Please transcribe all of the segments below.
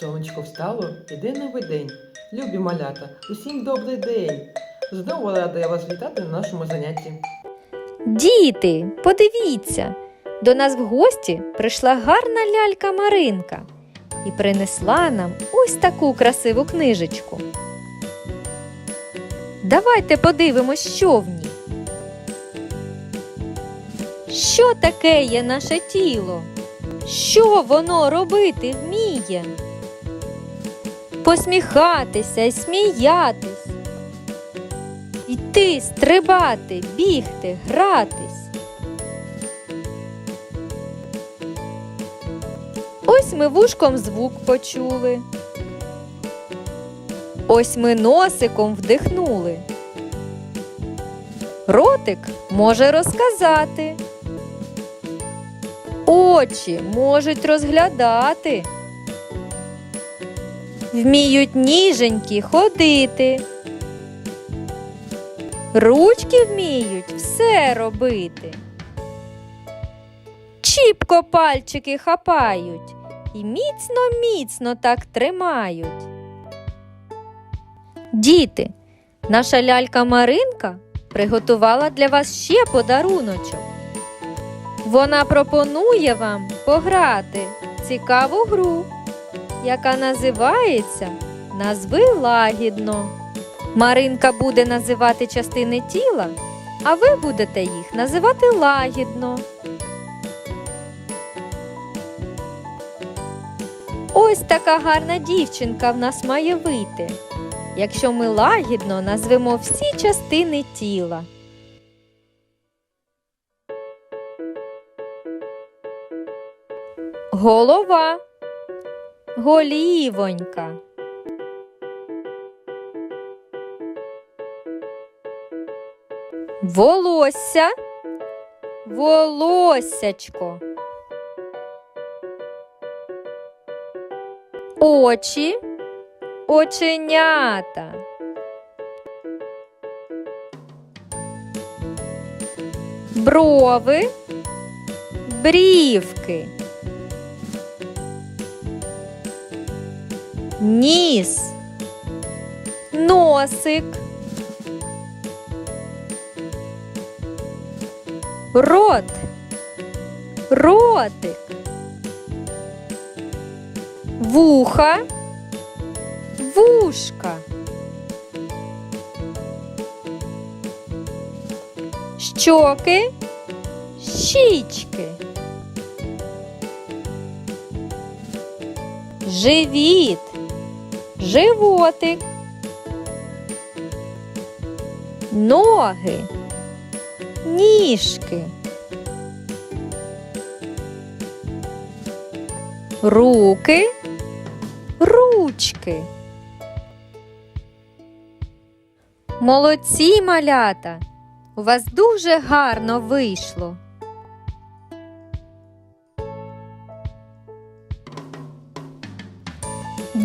Сонечко встало, іде новий день. Любі малята, усім добрий день. Знову рада я вас вітати на нашому занятті. Діти, подивіться, до нас в гості прийшла гарна лялька Маринка і принесла нам ось таку красиву книжечку. Давайте подивимось, що в ній. Що таке є наше тіло? Що воно робити вміє? Посміхатися і сміятись, йти, стрибати, бігти, гратись. Ось ми вушком звук почули. Ось ми носиком вдихнули. Ротик може розказати. Очі можуть розглядати. Вміють ніженькі ходити. Ручки вміють все робити. Чіпко пальчики хапають і міцно, міцно так тримають. Діти, наша лялька Маринка приготувала для вас ще подаруночок. Вона пропонує вам пограти в цікаву гру, яка називається Назви лагідно. Маринка буде називати частини тіла, а ви будете їх називати лагідно. Ось така гарна дівчинка в нас має вийти, якщо ми лагідно назвемо всі частини тіла. Голова, голівонька. Волосся, волоссячко. Очі, оченята. Брови, брівки. Ніс, носик. Рот, ротик, вуха, вушка, щоки, щічки, живіт, животик, ноги ніжки. Руки, ручки. Молодці малята. У вас дуже гарно вийшло.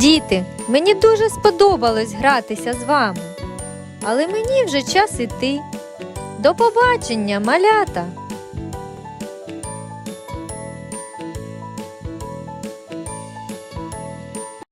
Діти, мені дуже сподобалось гратися з вами, але мені вже час іти. До побачення, малята!